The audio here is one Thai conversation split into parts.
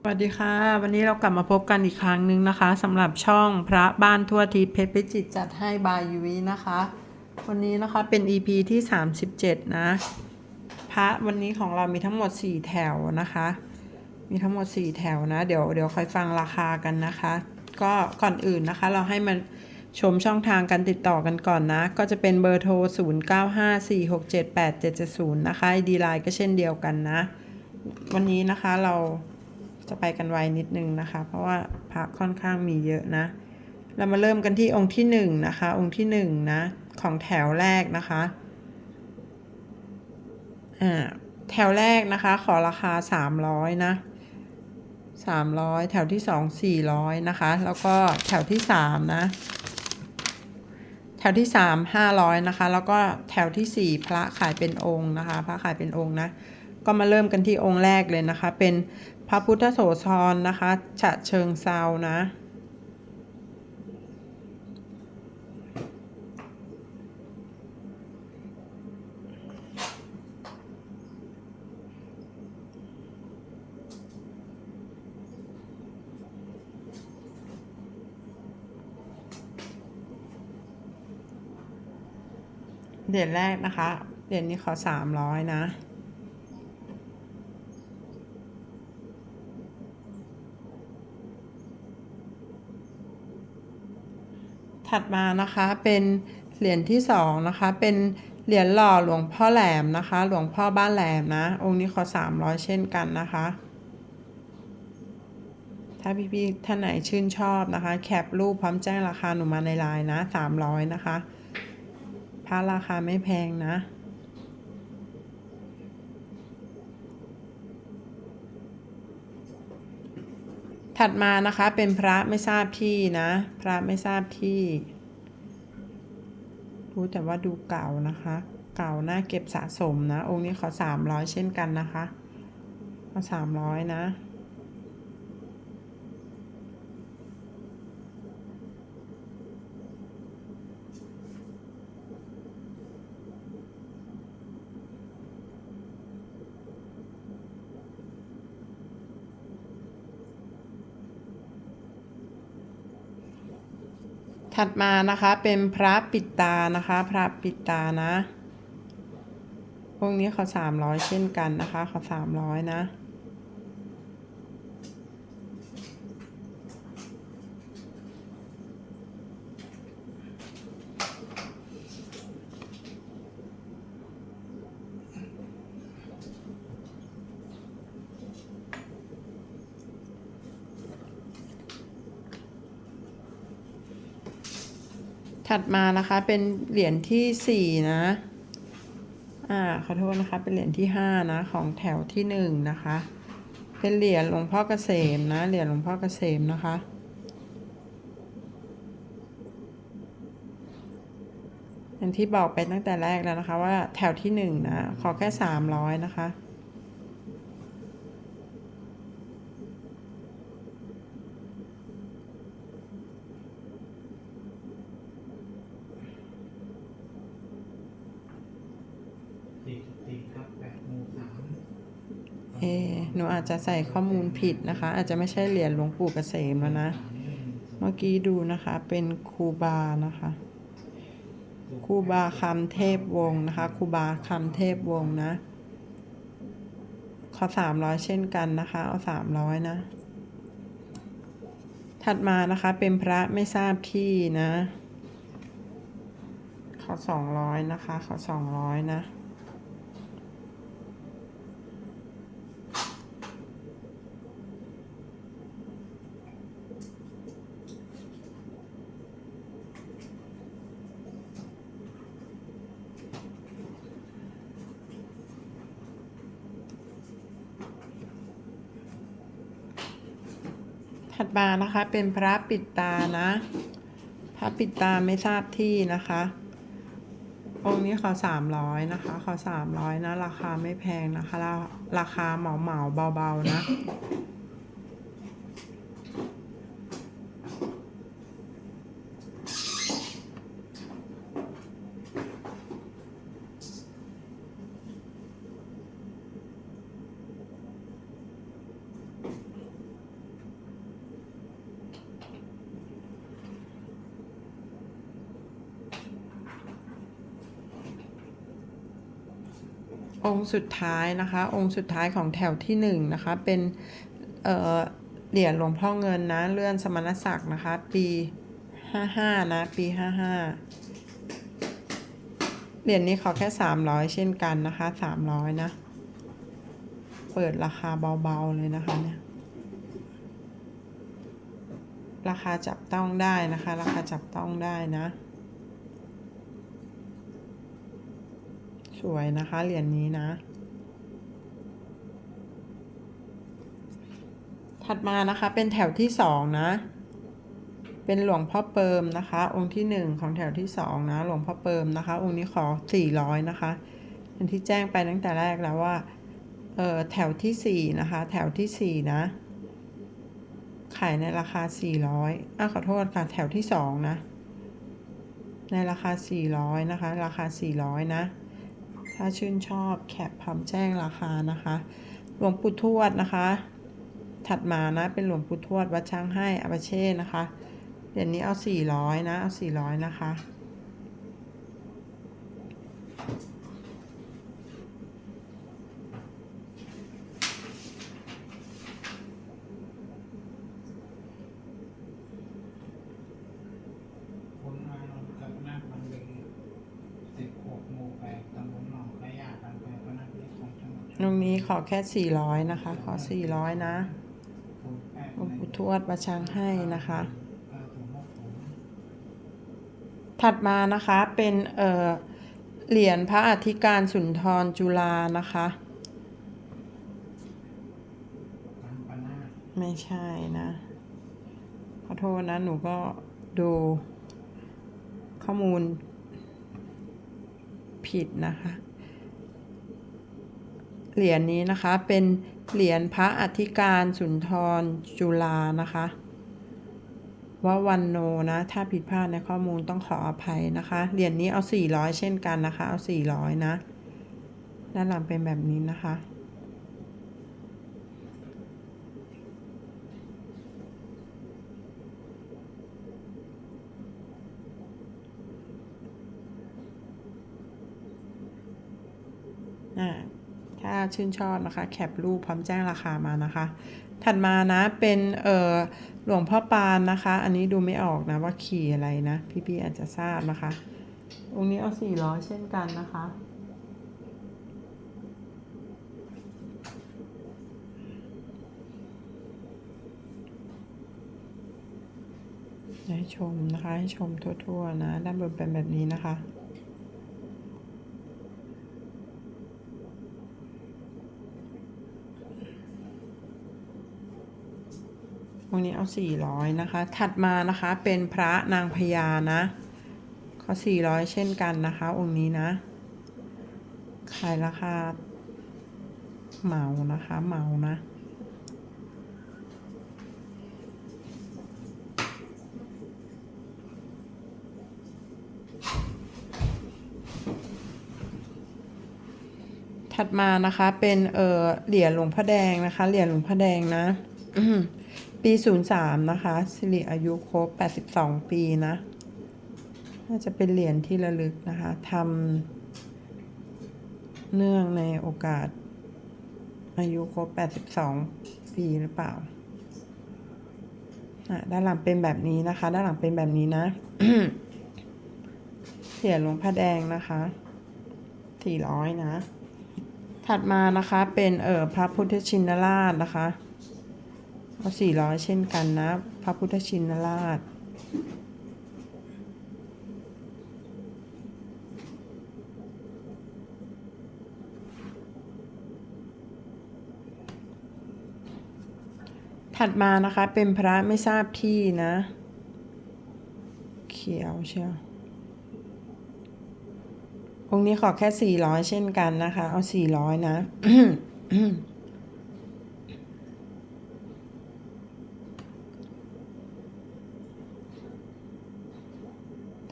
สวัสดีค่ะ วันนี้เรากลับมาพบกันอีกครั้งหนึ่งนะคะสำหรับช่องพระบ้านทั่วทิศเพชรพิจิตจัดให้บายยูวินะคะ วันนี้นะคะเป็น EP ที่ 37 นะ พระวันนี้ของเรามีทั้งหมด 4 แถวนะคะ มีทั้งหมด 4 แถวนะ เดี๋ยวเดี๋ยวค่อยฟังราคากันนะคะ ก็ก่อนอื่นนะคะ เราให้มันชมช่องทางการติดต่อกันก่อนนะ ก็จะเป็นเบอร์โทร 0954678770 นะคะ ID Line ก็เช่นเดียวกันนะ วันนี้นะคะเรา จะไปกันไวนิดนึงนะคะ เพราะว่าพระค่อนข้างมีเยอะนะ เรามาเริ่มกันที่องค์ที่หนึ่งนะคะ องค์ที่หนึ่งนะของแถวแรกนะคะอ่าแถวแรกนะคะ ขอราคาสามร้อยนะสามร้อยแถวที่สองสี่ร้อยนะคะ แล้วก็แถวที่สามนะ แถวที่สามห้าร้อยนะคะ แล้วก็แถวที่สี่พระขายเป็นองค์นะคะ พระขายเป็นองค์นะก็มาเริ่มกันที่องค์แรกเลยนะคะ เป็น ระพุทธโสธรนะคะฉะเชิงเซานะเหรียญแรกนะคะ เหรียญนี้ขอสามร้อยนะ ถัดมานะคะเป็นเหรียญที่สองนะคะ เป็นเหรียญหล่อหลวงพ่อแหลมนะคะ หลวงพ่อบ้านแหลมนะ องค์นี้ขอสามร้อยเช่นกันนะคะ ถ้าพี่ๆท่านไหนชื่นชอบนะคะ แคปรูปพร้อมแจ้งราคาหนูมาในไลน์นะสามร้อยนะคะพระราคาไม่แพงนะ ถัดมานะคะเป็นพระไม่ทราบที่นะ พระไม่ทราบที่ รู้แต่ว่าดูเก่านะคะ เก่าน่าเก็บสะสมนะ องค์นี้ขอสามร้อยเช่นกันนะคะขอาสามร้อยนะ ถัดมานะคะเป็นพระปิดตานะคะ พระปิดตานะ พวกนี้เขาสามร้อยเช่นกันนะคะเขาสามร้อยนะ ถัดมานะคะเป็นเหรียญที่สี่นะ อ่าขอโทษนะคะ เป็นเหรียญที่ห้านะ ของแถวที่หนึ่งนะคะ เป็นเหรียญหลวงพ่อเกษมนะ เหรียญหลวงพ่อเกษมนะคะอย่างที่บอกไปตั้งแต่แรกแล้วนะคะ ว่าแถวที่หนึ่งนะ ขอแค่สามร้อยนะคะ สี่จุดสี่ครับแปดหมู่สาม เออหนูอาจจะใส่ข้อมูลผิดนะคะ อาจจะไม่ใช่เหรียญหลวงปู่เกษมแล้วนะ เมื่อกี้ดูนะคะเป็นครูบานะคะครูบาคำเทพวงศ์นะคะครูบาคำเทพวงศ์นะ ขอสามร้อยเช่นกันนะคะ เอาสามร้อยนะ ถัดมานะคะเป็นพระไม่ทราบที่นะ ขอสองร้อยนะคะ ขอสองร้อยนะ ถัดมานะคะ เป็นพระปิดตานะ พระปิดตาไม่ทราบที่นะคะ องค์นี้ขอสามร้อยนะคะ ขอสามร้อยนะ ราคาไม่แพงนะคะ ราคาเหมาเหมาเบาๆนะ องค์สุดท้ายนะคะ องค์สุดท้ายของแถวที่หนึ่งนะคะ เป็นเเหรียญหลวงพ่อเงินนะ เลื่อนสมณศักดิ์นะคะ ปีห้าห้านะ ปีห้าห้าเหรียญนี้ขอแค่สามร้อยเช่นกันนะคะสามร้อยนะ เปิดราคาเบาๆเลยนะคะเนี่ย ราคาจับต้องได้นะคะ ราคาจับต้องได้นะ สวยนะคะเหรียญนี้นะ ถัดมานะคะเป็นแถวที่สองนะ เป็นหลวงพ่อเปิมนะคะ องค์ที่หนึ่งของแถวที่สองนะ หลวงพ่อเปิมนะคะ องค์นี้ขอสี่ร้อยนะคะอย่างที่แจ้งไปตั้งแต่แรกแล้วว่าเออแถวที่สี่นะคะ แถวที่สี่นะ ขายในราคาสี่ร้อยอะขอโทษค่ะ แถวที่สองนะในราคาสี่ร้อยนะคะ ราคาสี่ร้อยนะ ถ้าชื่นชอบแคปพร้อมแจ้งราคานะคะ หลวงปู่ทวดนะคะ ถัดมานะเป็นหลวงปู่ทวดวัดช้างให้อาบาเช่นะคะเดี๋ยวนี้เอา400นะเอา400นะคะ คนมาลงกับหน้าบังเลสิบหกหมู่แปดตำบลหนองขยาอำเภอพนัสนิคมจังหวัด ตรงนี้ขอแค่400นะคะ ขอ400นะศูนย์แปดหลวงปู่ทวดวัดช้างให้นะคะ ถัดมานะคะเป็นเอ่อเหรียญพระอธิการสุนทรจุฬานะคะ ไม่ใช่นะขอโทษนะ หนูก็ดูข้อมูลผิดนะคะ เหรียญนี้นะคะเป็นเหรียญพระอธิการสุนทรจุลานะคะว่าวันโนนะ ถ้าผิดพลาดในข้อมูลต้องขออภัยนะคะ เหรียญนี้เอา 400 เช่นกันนะคะ เอา 400 นะ ด้านหลังเป็นแบบนี้นะคะ อ่าถ้า ชื่นชอบนะคะ แคปรูปพร้อมแจ้งราคามานะคะ ถัดมานะเป็นเอ่อหลวงพ่อปานนะคะ อันนี้ดูไม่ออกนะว่าขี่อะไรนะ พี่ๆอาจจะทราบนะคะ องค์นี้เอาสี่ร้อยเช่นกันนะคะให้ชมนะคะ ให้ชมทั่วๆนะ ด้านบนเป็นแบบนี้นะคะ วันนี้เอาสี่ร้อยนะคะ ถัดมานะคะเป็นพระนางพญานะเขาสี่ร้อยเช่นกันนะคะ องค์นี้นะ ขายราคาเหมานะคะเหมานะถัดมานะคะเป็นเออเหรียญหลวงพ่อแดงนะคะ เหรียญหลวงพ่อแดงนะ ปี 03 นะคะสิริอายุครบ 82 ปีนะ น่าจะเป็นเหรียญที่ระลึกนะคะทำเนื่องในโอกาส อายุครบ 82 ปีหรือเปล่าอะด้านหลังเป็นแบบนี้นะคะ ด้านหลังเป็นแบบนี้นะเหรียญหลวงพ่อแดงนะคะ400นะ ถัดมานะคะเป็นเอ่อพระพุทธชินราชนะคะ เอาสี่ร้อยเช่นกันนะ พระพุทธชินราช ถัดมานะคะเป็นพระไม่ทราบที่นะ เขียวเชียวองค์นี้ขอแค่400เช่นกันนะคะ เอา400นะ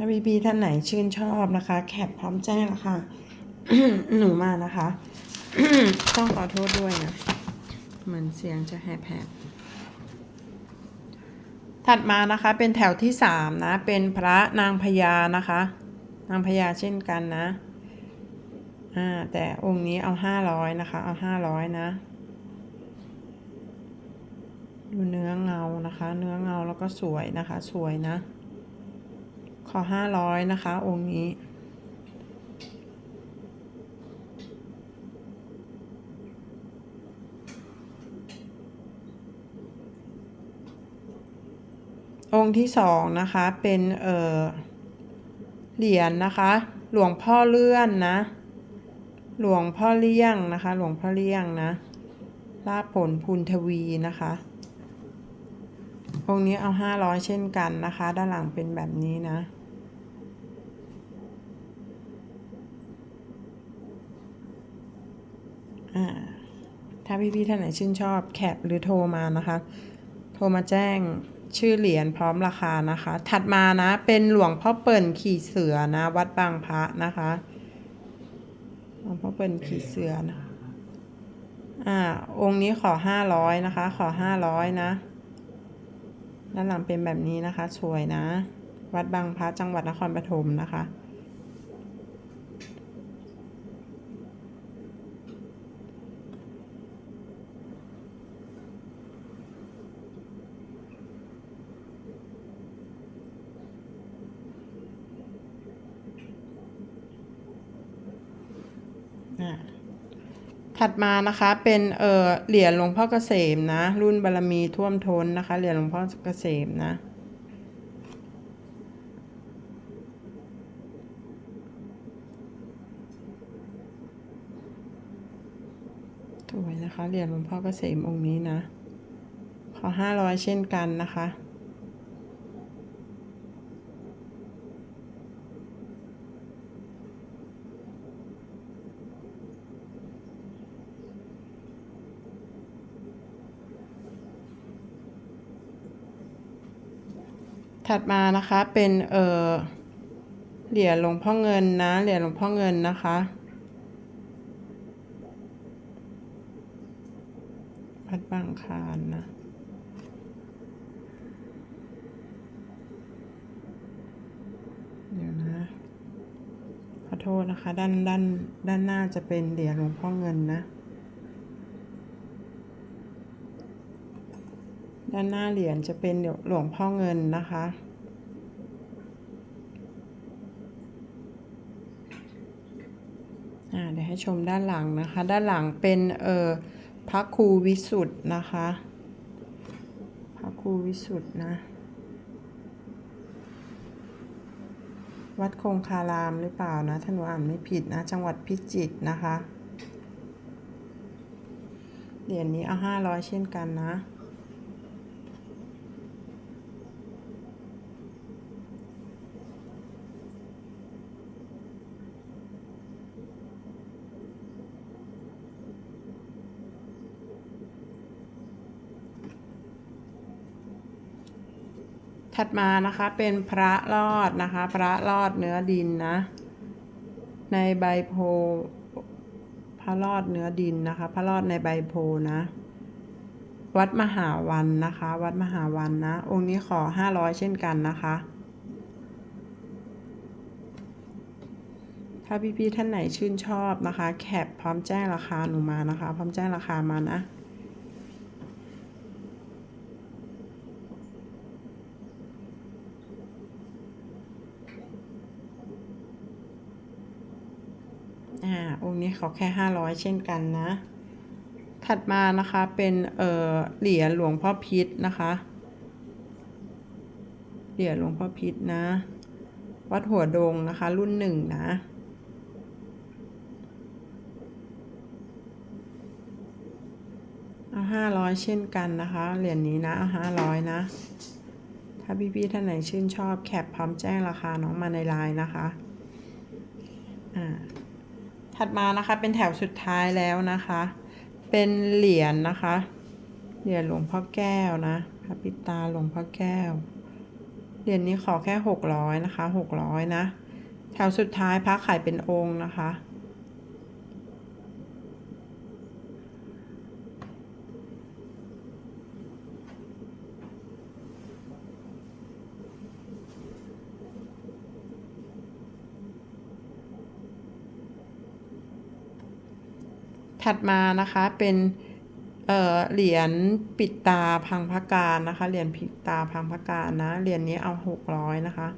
ถ้าพี่พีท่านไหนชื่นชอบนะคะ แคปพร้อมแจ้งค่ะหนูมานะคะ ต้องขอโทษด้วยนะ เหมือนเสียงจะแหบๆถัดมานะคะเป็นแถวที่สามนะ เป็นพระนางพญานะคะ นางพญาเช่นกันนะอ่าแต่องค์นี้เอาห้าร้อยนะคะ เอาห้าร้อยนะดูเนื้อเงานะคะ เนื้อเงาแล้วก็สวยนะคะ สวยนะ ขอห้าร้อยนะคะ องค์นี้ องค์ที่สองนะคะเป็นเออเหรียญนะคะ หลวงพ่อเลื่อนนะ หลวงพ่อเลี่ยงนะคะ หลวงพ่อเลี่ยงนะลาผลพุนทวีนะคะองค์นี้เอาห้าร้อยเช่นกันนะคะ ด้านหลังเป็นแบบนี้นะ อ่า ถ้าพี่ๆท่านไหนชื่นชอบแคปหรือโทรมานะคะ โทรมาแจ้งชื่อเหรียญพร้อมราคานะคะ ถัดมานะเป็นหลวงพ่อเปิ่นขี่เสือนะ วัดบางพระนะคะหลวงพ่อเปิ่นขี่เสือนะอ่าองค์นี้ขอห้าร้อยนะคะ ขอห้าร้อยนะด้านหลังเป็นแบบนี้นะคะ สวยนะ วัดบางพระจังหวัดนครปฐมนะคะ ถัดมานะคะเป็นเออเหรียญหลวงพ่อเกษมนะ รุ่นบารมีท่วมท้นนะคะ เหรียญหลวงพ่อเกษมนะสวยนะคะเหรียญหลวงพ่อเกษมองค์นี้นะ ขอห้าร้อยเช่นกันนะคะ ถัดมานะคะเป็นเออเหรียญหลวงพ่อเงินนะ เหรียญหลวงพ่อเงินนะคะ วัดบางคานนะเดี๋ยวนะขอโทษนะคะ ด้านด้านด้านหน้าจะเป็นเหรียญหลวงพ่อเงินนะ ด้านหน้าเหรียญจะเป็นหลวงพ่อเงินนะคะ เดี๋ยวให้ชมด้านหลังนะคะ ด้านหลังเป็นเออพระครูวิสุทธ์นะคะ พระครูวิสุทธ์นะ วัดคงคารามหรือเปล่านะถ้าหนูอ่านไม่ผิดนะ จังหวัดพิจิตรนะคะเหรียญนี้เอาห้าร้อยเช่นกันนะ ถัดมานะคะเป็นพระรอดนะคะ พระรอดเนื้อดินนะ ในใบโพพระรอดเนื้อดินนะคะ พระรอดในใบโพนะ วัดมหาวันนะคะ วัดมหาวันนะ องค์นี้ขอห้าร้อยเช่นกันนะคะ ถ้าพี่ๆท่านไหนชื่นชอบนะคะ แคปพร้อมแจ้งราคาหนูมานะคะ พร้อมแจ้งราคามานะ อ่า องค์ นี้เขาแค่ห้าร้อยเช่นกันนะ ถัดมานะคะเป็นเอ่อเหรียญหลวงพ่อพิษนะคะ เหรียญหลวงพ่อพิษนะ วัดหัวดงนะคะ รุ่นหนึ่งนะเอาห้าร้อยเช่นกันนะคะ เหรียญนี้นะเอาห้าร้อยนะ ถ้าพี่ๆท่านไหนชื่นชอบแคปพร้อมแจ้งราคาน้องมาในไลน์นะคะ อ่า ถัดมานะคะเป็นแถวสุดท้ายแล้วนะคะ เป็นเหรียญนะคะ เหรียญหลวงพ่อแก้วนะพระปิตาหลวงพ่อแก้ว เหรียญนี้ขอแค่หกร้อยนะคะหกร้อยนะ แถวสุดท้ายพระขายเป็นองค์นะคะ ถัดมานะคะเป็นเหรียญปิดตาพังพระการนะคะ เหรียญปิดตาพังพระการนะ เหรียญนี้เอาหกร้อยนะคะ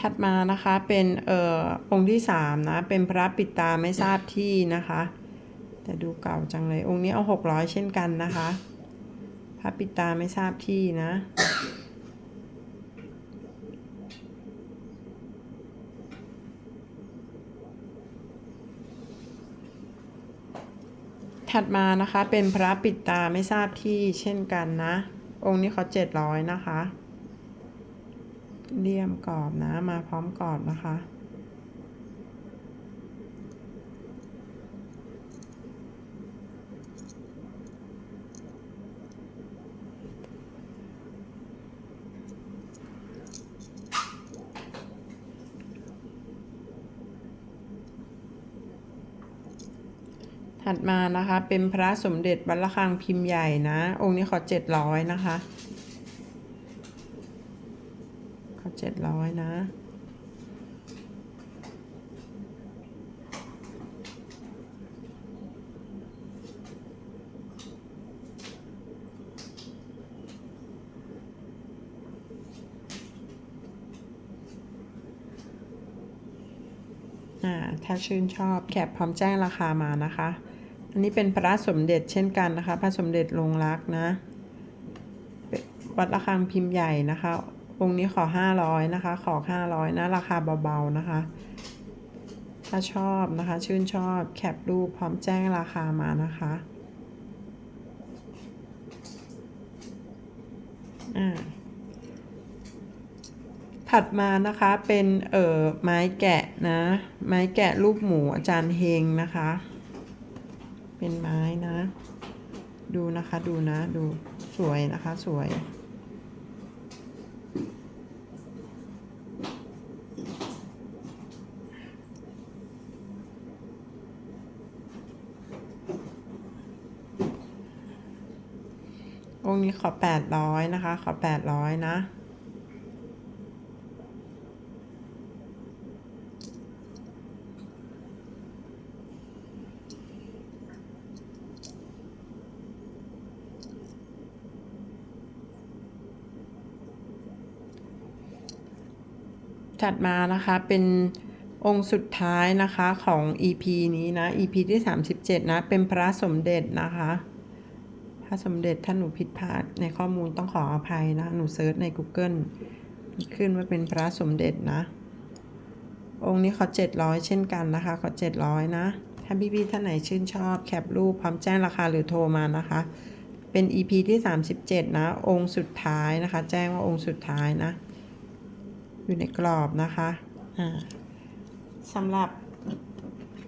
ถัดมานะคะเป็นเอ่อองค์ที่สามนะ เป็นพระปิดตาไม่ทราบที่นะคะ แต่ดูเก่าจังเลย องค์นี้เอาหกร้อยเช่นกันนะคะพระปิตาไม่ทราบที่นะ ถัดมานะคะเป็นพระปิดตาไม่ทราบที่เช่นกันนะ องค์นี้เขาเจ็ดร้อยนะคะเลี่ยมกรอบนะมาพร้อมกรอบนะคะ ถัดมานะคะ เป็นพระสมเด็จวัดระฆังพิมพ์ใหญ่นะ องค์นี้ขอเจ็ดร้อยนะคะ ขอเจ็ดร้อยนะอ่าถ้าชื่นชอบแคปพร้อมแจ้งราคามานะคะ อันนี้เป็นพระสมเด็จเช่นกันนะคะ พระสมเด็จลงรักนะ วัดระฆังพิมพ์ใหญ่นะคะองค์นี้ขอห้าร้อยนะคะ ขอห้าร้อยนะ ราคาเบาๆนะคะ ถ้าชอบนะคะ ชื่นชอบแคปรูปพร้อมแจ้งราคามานะคะอ่าถัดมานะคะเป็นเอ่อไม้แกะนะ ไม้แกะรูปหมูอาจารย์เฮงนะคะ เป็นไม้นะ ดูนะคะดูนะดูสวยนะคะสวย องค์นี้ขอแปดร้อยนะคะ ขอแปดร้อยนะ ถัดมานะคะเป็นองค์สุดท้ายนะคะของ EP นี้นะ EP ที่ 37 นะ เป็นพระสมเด็จนะคะ พระสมเด็จถ้าหนูผิดพลาดในข้อมูลต้องขออภัยนะ หนูเซิร์ชใน Google ขึ้นว่าเป็นพระสมเด็จนะ องค์นี้เขา700 เช่นกันนะคะเขา700 นะ ถ้าพี่ๆท่านไหนชื่นชอบแคปรูปพร้อมแจ้งราคาหรือโทรมานะคะ เป็น EP ที่ 37 นะ องค์สุดท้ายนะคะ แจ้งว่าองค์สุดท้ายนะ อยู่ในกรอบนะคะอ่าสำหรับ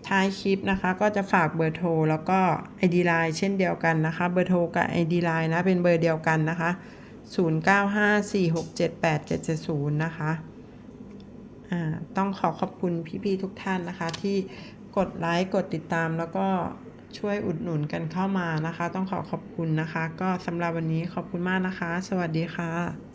ท้ายคลิปนะคะ ก็จะฝากเบอร์โทรแล้วก็ ID Line เช่นเดียวกันนะคะ เบอร์โทรกับ ID Line นะ เป็นเบอร์เดียวกันนะคะ 0954678770 นะคะอ่าต้องขอขอบคุณพี่ๆทุกท่านนะคะ ที่กดไลค์กดติดตามแล้วก็ช่วยอุดหนุนกันเข้ามานะคะ ต้องขอขอบคุณนะคะ ก็สำหรับวันนี้ขอบคุณมากนะคะ สวัสดีค่ะ